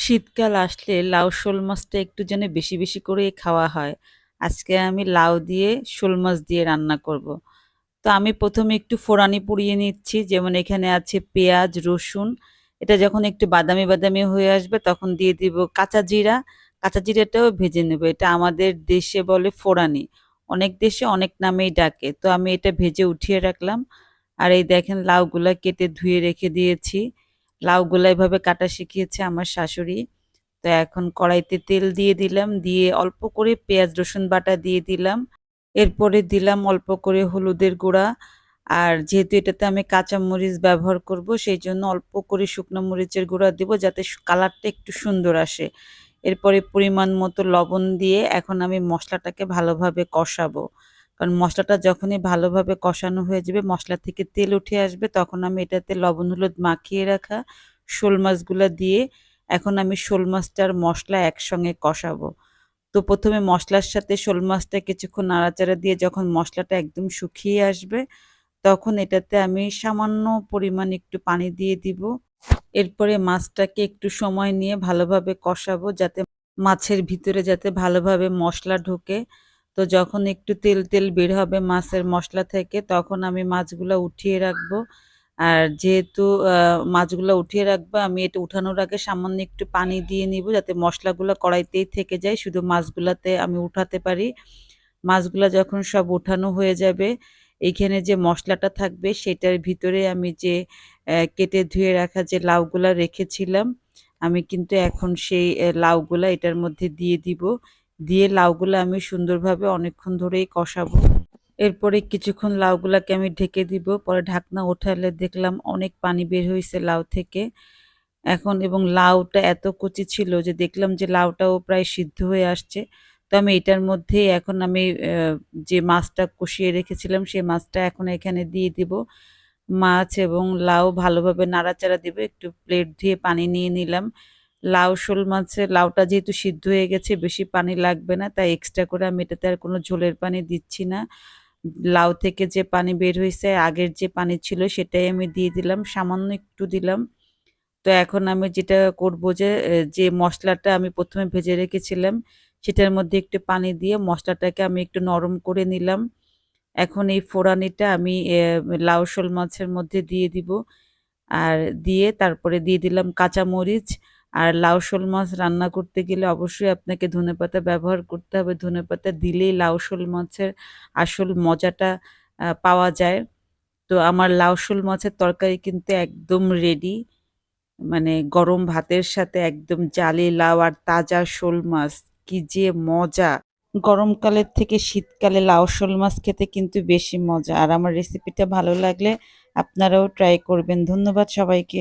শীতকাল আসলে লাউ শোল মাছটা একটু যেন বেশি বেশি করে খাওয়া হয়। আজকে আমি লাউ দিয়ে শোল মাছ দিয়ে রান্না করব। তো আমি প্রথমে একটু ফোড়ানি পুড়িয়ে নিচ্ছি। যেমন এখানে আছে পেঁয়াজ, রসুন। এটা যখন একটু বাদামি বাদামি হয়ে আসবে তখন দিয়ে দিব কাঁচা জিরা। কাঁচা জিরাটাও ভেজে নেব। এটা আমাদের দেশে বলে ফোড়ানি। অনেক দেশে অনেক নামেই ডাকে। তো আমি এটা ভেজে উঠিয়ে রাখলাম। আর এই দেখেন লাউগুলা কেটে ধুয়ে রেখে দিয়েছি। লাউগুলা এভাবে কাটা শিখিয়েছে আমার শাশুড়ি। তো এখন কড়াইতে তেল দিয়ে দিলাম, দিয়ে অল্প করে পেঁয়াজ, রসুন বাটা দিয়ে দিলাম। এরপরে দিলাম অল্প করে হলুদের গুঁড়া। আর যেহেতু এটাতে আমি কাঁচা মরিচ ব্যবহার করব, সেই জন্য অল্প করে শুকনো মরিচের গুঁড়া দিব যাতে কালারটা একটু সুন্দর আসে। এরপরে পরিমাণ মতো লবণ দিয়ে এখন আমি মশলাটাকে ভালোভাবে কষাবো। কারণ মশলাটা যখনই ভালোভাবে কষানো হয়ে যাবে, মশলা থেকে তেল উঠে আসবে, তখন আমি এটাতে লবণ, হলুদ মাখিয়ে রাখা শোল মাছগুলো দিয়ে এখন আমি শোল মাছটার মশলা একসঙ্গে কষাবো। তো প্রথমে মশলার সাথে শোল মাছটা কিছুক্ষণ নাড়াচাড়া দিয়ে যখন মশলাটা একদম শুকিয়ে আসবে, তখন এটাতে আমি সামান্য পরিমাণ একটু পানি দিয়ে দিব। এরপরে মাছটাকে একটু সময় নিয়ে ভালোভাবে কষাবো যাতে মাছের ভিতরে যাতে ভালোভাবে মশলা ঢোকে। তো যখন একটু তেল তেল বের হবে মাছের মশলা থেকে, তখন আমি মাছগুলো উঠিয়ে রাখব। আর যেহেতু মাছগুলো উঠিয়ে রাখব, আমি এটা উঠানোর আগে সামান্য একটু পানি দিয়ে নিব যাতে মশলাগুলো কড়াইতেই থেকে যায়, শুধু মাছগুলাতে আমি উঠাতে পারি। মাছগুলো যখন সব উঠানো হয়ে যাবে এইখানে যে মশলাটা থাকবে, সেটার ভিতরে আমি যে কেটে ধুয়ে রাখা যে লাউগুলা রেখেছিলাম, আমি কিন্তু এখন সেই লাউগুলা এটার মধ্যে দিয়ে দিব। দিয়ে লাউগুলো আমি সুন্দরভাবে অনেকক্ষণ ধরেই কষাবো। এরপরে কিছুক্ষণ লাউগুলাকে আমি ঢেকে দিব। পরে ঢাকনা ওঠালে দেখলাম অনেক পানি বের হয়েছে লাউ থেকে। এখন এবং লাউটা এত কচি ছিল যে দেখলাম যে লাউটাও প্রায় সিদ্ধ হয়ে আসছে। তো আমি এটার মধ্যেই এখন আমি যে মাছটা কষিয়ে রেখেছিলাম সেই মাছটা এখন এখানে দিয়ে দিব। মাছ এবং লাউ ভালোভাবে নাড়াচাড়া দিব। একটু প্লেট ধুয়ে পানি নিয়ে নিলাম। লাউ শোল মাছের লাউটা যেহেতু সিদ্ধ হয়ে গেছে, বেশি পানি লাগবে না, তাই এক্সট্রা করে আমি এটাতে আর কোনো ঝোলের পানি দিচ্ছি না। লাউ থেকে যে পানি বের হয়েছে, আগের যে পানি ছিল সেটাই আমি দিয়ে দিলাম, সামান্য একটু দিলাম। তো এখন আমি যেটা করব যে যে মশলাটা আমি প্রথমে ভেজে রেখেছিলাম, সেটার মধ্যে একটু পানি দিয়ে মশলাটাকে আমি একটু নরম করে নিলাম। এখন এই ফোড়ানিটা আমি লাউ শোল মাছের মধ্যে দিয়ে দিব। আর দিয়ে তারপরে দিয়ে দিলাম কাঁচা মরিচ আর লাউ শোল মাছ রান্না করতে গেলে অবশ্যই আপনাকে ধনেপাতা ব্যবহার করতে হবে। ধনেপাতা দিলেই লাউ শোল মাছের আসল মজাটা পাওয়া যায়। তো আমার লাউ শোল মাছের তরকারি কিন্তু একদম রেডি মানে গরম ভাতের সাথে একদম জালি লাউ আর তাজা শোল মাছ, কি যে মজা! গরমকালের থেকে শীতকালে লাউ শোল মাছ খেতে কিন্তু বেশি মজা। আর আমার রেসিপিটা ভালো লাগলে আপনারাও ট্রাই করবেন। ধন্যবাদ সবাইকে।